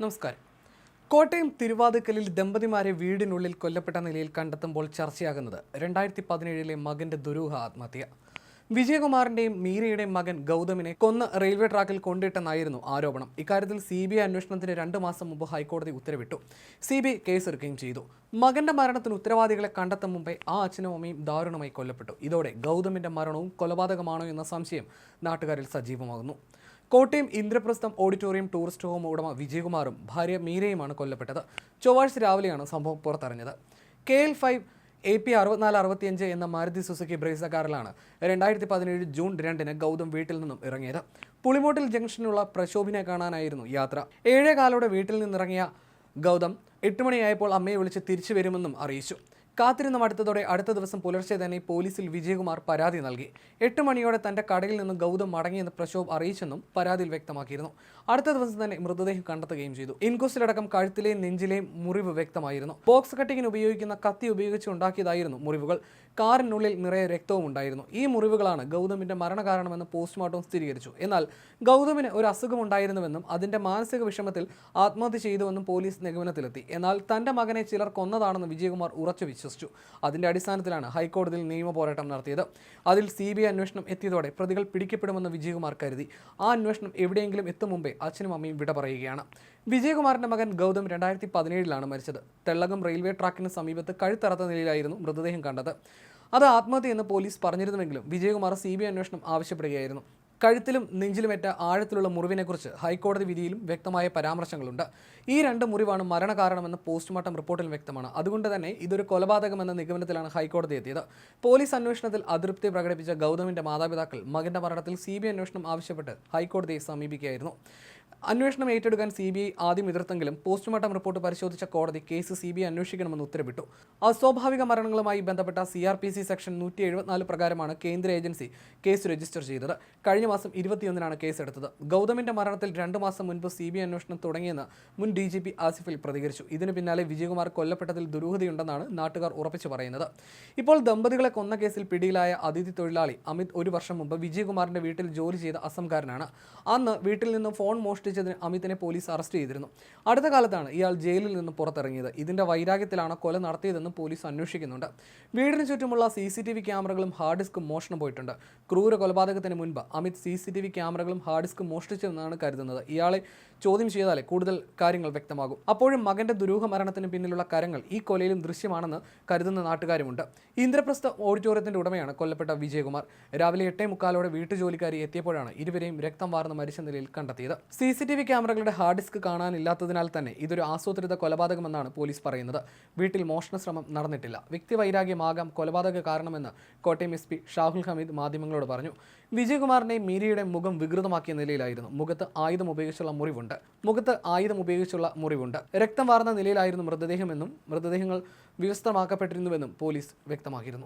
നമസ്കാരം. കോട്ടയം തിരുവാതുക്കലിൽ ദമ്പതിമാരെ വീടിനുള്ളിൽ കൊല്ലപ്പെട്ട നിലയിൽ കണ്ടെത്തുമ്പോൾ ചർച്ചയാകുന്നത് രണ്ടായിരത്തി പതിനേഴിലെ മകന്റെ ദുരൂഹ ആത്മഹത്യ. വിജയകുമാറിന്റെയും മീരയുടെയും മകൻ ഗൗതമിനെ കൊന്ന് റെയിൽവേ ട്രാക്കിൽ കൊണ്ടിട്ടെന്നായിരുന്നു ആരോപണം. ഇക്കാര്യത്തിൽ സി ബി ഐ അന്വേഷണത്തിന് രണ്ട് മാസം മുമ്പ് ഹൈക്കോടതി ഉത്തരവിട്ടു. സി ബി ഐ കേസെടുക്കുകയും ചെയ്തു. മകന്റെ മരണത്തിന് ഉത്തരവാദികളെ കണ്ടെത്തും മുമ്പേ ആ അച്ഛനും അമ്മയും ദാരുണമായി കൊല്ലപ്പെട്ടു. ഇതോടെ ഗൗതമിന്റെ മരണവും കൊലപാതകമാണോ എന്ന സംശയം നാട്ടുകാരിൽ സജീവമാകുന്നു. Kottayam Indraprastham auditorium tourist home ഉടമ വിജയകുമാറും ഭാര്യ മീരയുമാണ് കൊല്ലപ്പെട്ടത്. ചൊവ്വാഴ്ച രാവിലെയാണ് സംഭവം പുറത്തറിഞ്ഞത്. K L five A P അറുപത്തിനാല് അറുപത്തിയഞ്ച് എന്ന മാരുതി സുസുക്കി ബ്രേസ കാറിലാണ് രണ്ടായിരത്തി പതിനേഴ് ജൂൺ രണ്ടിന് ഗൗതം വീട്ടിൽ നിന്നും ഇറങ്ങിയത്. പുളിമോട്ടിൽ ജംഗ്ഷനിലുള്ള പ്രശോഭിനെ കാണാനായിരുന്നു യാത്ര. ഏഴേ കാലോടെ വീട്ടിൽ നിന്നിറങ്ങിയ ഗൗതം എട്ട് മണിയായപ്പോൾ അമ്മയെ വിളിച്ച് തിരിച്ചു വരുമെന്നും അറിയിച്ചു. കാത്തിരുന്ന് മടുത്തതോടെ അടുത്ത ദിവസം പുലർച്ചെ തന്നെ പോലീസിൽ വിജയകുമാർ പരാതി നൽകി. എട്ട് മണിയോടെ തന്റെ കടയിൽ നിന്ന് ഗൗതം മടങ്ങിയെന്ന് പ്രശോഭ് അറിയിച്ചെന്നും പരാതിയിൽ വ്യക്തമാക്കിയിരുന്നു. അടുത്ത ദിവസം തന്നെ മൃതദേഹം കണ്ടെത്തുകയും ചെയ്തു. ഇൻക്വസ്റ്റിലടക്കം കഴുത്തിലെയും നെഞ്ചിലെയും മുറിവ് വ്യക്തമായിരുന്നു. ബോക്സ് കട്ടിങ്ങിന് ഉപയോഗിക്കുന്ന കത്തി ഉപയോഗിച്ച് ഉണ്ടാക്കിയതായിരുന്നു മുറിവുകൾ. കാറിനുള്ളിൽ നിറയെ രക്തവും ഉണ്ടായിരുന്നു ഈ മുറിവുകളാണ് ഗൗതമിന്റെ മരണകാരണമെന്ന് പോസ്റ്റ്മോർട്ടം സ്ഥിരീകരിച്ചു. എന്നാൽ ഗൗതമിന് ഒരു അസുഖമുണ്ടായിരുന്നുവെന്നും അതിന്റെ മാനസിക വിഷമത്തിൽ ആത്മഹത്യ ചെയ്തുവെന്നും പോലീസ് നിഗമനത്തിലെത്തി. എന്നാൽ തന്റെ മകനെ ചിലർ കൊന്നതാണെന്ന് വിജയകുമാർ ഉറച്ചു വിശ്വസിച്ചു. അതിന്റെ അടിസ്ഥാനത്തിലാണ് ഹൈക്കോടതിയിൽ നിയമ പോരാട്ടം നടത്തിയത്. അതിൽ സി ബി ഐ അന്വേഷണം എത്തിയതോടെ പ്രതികൾ പിടിക്കപ്പെടുമെന്ന് വിജയകുമാർ കരുതി. ആ അന്വേഷണം എവിടെയെങ്കിലും എത്തും മുമ്പേ അച്ഛനും അമ്മയും വിട പറയുകയാണ്. വിജയകുമാറിന്റെ മകൻ ഗൗതം രണ്ടായിരത്തി പതിനേഴിലാണ് മരിച്ചത്. തെള്ളകം റെയിൽവേ ട്രാക്കിന് സമീപത്ത് കഴുത്തറത്ത നിലയിലായിരുന്നു മൃതദേഹം കണ്ടത്. അത് ആത്മഹത്യയെന്ന് പോലീസ് പറഞ്ഞിരുന്നുവെങ്കിലും വിജയകുമാർ സി ബി അന്വേഷണം ആവശ്യപ്പെടുകയായിരുന്നു. കഴുത്തിലും നെഞ്ചിലുമേറ്റ ആഴത്തിലുള്ള മുറിവിനെക്കുറിച്ച് ഹൈക്കോടതി വിധിയിലും വ്യക്തമായ പരാമർശങ്ങളുണ്ട്. ഈ രണ്ട് മുറിവാണ് മരണകാരണമെന്ന് പോസ്റ്റ്മോർട്ടം റിപ്പോർട്ടിൽ വ്യക്തമാണ്. അതുകൊണ്ട് തന്നെ ഇതൊരു കൊലപാതകമെന്ന നിഗമനത്തിലാണ് ഹൈക്കോടതി എത്തിയത്. പോലീസ് അന്വേഷണത്തിൽ അതൃപ്തി പ്രകടിപ്പിച്ച ഗൗതമിന്റെ മാതാപിതാക്കൾ മകന്റെ മരണത്തിൽ സി ബി അന്വേഷണം ആവശ്യപ്പെട്ട് ഹൈക്കോടതിയെ സമീപിക്കുകയായിരുന്നു. അന്വേഷണം ഏറ്റെടുക്കാൻ സി ബി ഐ ആദ്യം എതിർത്തെങ്കിലും പോസ്റ്റ്മോർട്ടം റിപ്പോർട്ട് പരിശോധിച്ച കോടതി കേസ് സി ബി ഐ അന്വേഷിക്കണമെന്ന് ഉത്തരവിട്ടു. അസ്വാഭാവിക മരണങ്ങളുമായി ബന്ധപ്പെട്ട C R P C section നൂറ്റി എഴുപത്തിനാല് പ്രകാരമാണ് കേന്ദ്ര ഏജൻസി കേസ് രജിസ്റ്റർ ചെയ്തത്. കഴിഞ്ഞ മാസം ഇരുപത്തിയൊന്നിനാണ് കേസ് എടുത്തത്. ഗൗതമിന്റെ മരണത്തിൽ രണ്ട് മാസം മുൻപ് സി ബി ഐ അന്വേഷണം തുടങ്ങിയെന്ന് മുൻ ഡി ജി പി ആസിഫിൽ പ്രതികരിച്ചു. ഇതിന് പിന്നാലെ വിജയകുമാർ കൊല്ലപ്പെട്ടതിൽ ദുരൂഹതയുണ്ടെന്നാണ് നാട്ടുകാർ ഉറപ്പിച്ചു പറയുന്നത്. ഇപ്പോൾ ദമ്പതികളെ കൊന്ന കേസിൽ പിടിയിലായ അതിഥി തൊഴിലാളി അമിത് ഒരു വർഷം മുമ്പ് വിജയകുമാറിന്റെ വീട്ടിൽ ജോലി ചെയ്ത അസംകാരനാണ്. അന്ന് വീട്ടിൽ നിന്നും ഫോൺ മോഷ്ടിച്ചതിന് അമിതിനെ പോലീസ് അറസ്റ്റ് ചെയ്തിരുന്നു. അടുത്ത കാലത്താണ് ഇയാൾ ജയിലിൽ നിന്ന് പുറത്തിറങ്ങിയത്. ഇതിന്റെ വൈരാഗ്യത്തിലാണ് കൊല നടത്തിയതെന്ന് പോലീസ് അന്വേഷിക്കുന്നുണ്ട്. വീടിന് ചുറ്റുമുള്ള സി സി ടി വി ക്യാമറകളും ഹാർഡ് ഡിസ്കും മോഷണം പോയിട്ടുണ്ട്. ക്രൂര കൊലപാതകത്തിന് മുൻപ് Amit C C T V ക്യാമറകളും ഹാർഡ് ഡിസ്കും മോഷ്ടിച്ചതെന്നാണ് കരുതുന്നത്. ഇയാളെ ചോദ്യം ചെയ്താലേ കൂടുതൽ കാര്യങ്ങൾ വ്യക്തമാകും. അപ്പോഴും മകന്റെ ദുരൂഹ മരണത്തിന് പിന്നിലുള്ള കരങ്ങൾ ഈ കൊലയിലും ദൃശ്യമാണെന്ന് കരുതുന്ന നാട്ടുകാരുമുണ്ട്. ഇന്ദ്രപ്രസ്ഥ ഓഡിറ്റോറിയത്തിന്റെ ഉടമയാണ് കൊല്ലപ്പെട്ട വിജയകുമാർ. രാവിലെ എട്ടേ മുക്കാലോടെ വീട്ടുജോലിക്കാരി എത്തിയപ്പോഴാണ് ഇരുവരെയും രക്തം വാർന്ന് മരിച്ച നിലയിൽ കണ്ടെത്തിയത്. സി സി ടി വി ക്യാമറകളുടെ ഹാർഡ് ഡിസ്ക് കാണാനില്ലാത്തതിനാൽ തന്നെ ഇതൊരു ആസൂത്രിത കൊലപാതകമെന്നാണ് പോലീസ് പറയുന്നത്. വീട്ടിൽ മോഷണ ശ്രമം നടന്നിട്ടില്ല വ്യക്തിവൈരാഗ്യമാകാം കൊലപാതക കാരണമെന്ന് കോട്ടയം എസ് പി ഷാഹുൽ ഹമീദ് മാധ്യമങ്ങളോട് പറഞ്ഞു. വിജയകുമാറിനെ മീരയുടെ മുഖം വികൃതമാക്കിയ നിലയിലായിരുന്നു. മുഖത്ത് ആയുധം ഉപയോഗിച്ചുള്ള മുറിവുണ്ട്. മുഖത്ത് ആയുധം ഉപയോഗിച്ചുള്ള മുറിവുണ്ട്. രക്തം വാർന്ന നിലയിലായിരുന്നു മൃതദേഹമെന്നും മൃതദേഹങ്ങൾ വിവസ്ത്രമാക്കപ്പെട്ടിരുന്നുവെന്നും പോലീസ് വ്യക്തമാക്കിയിരുന്നു.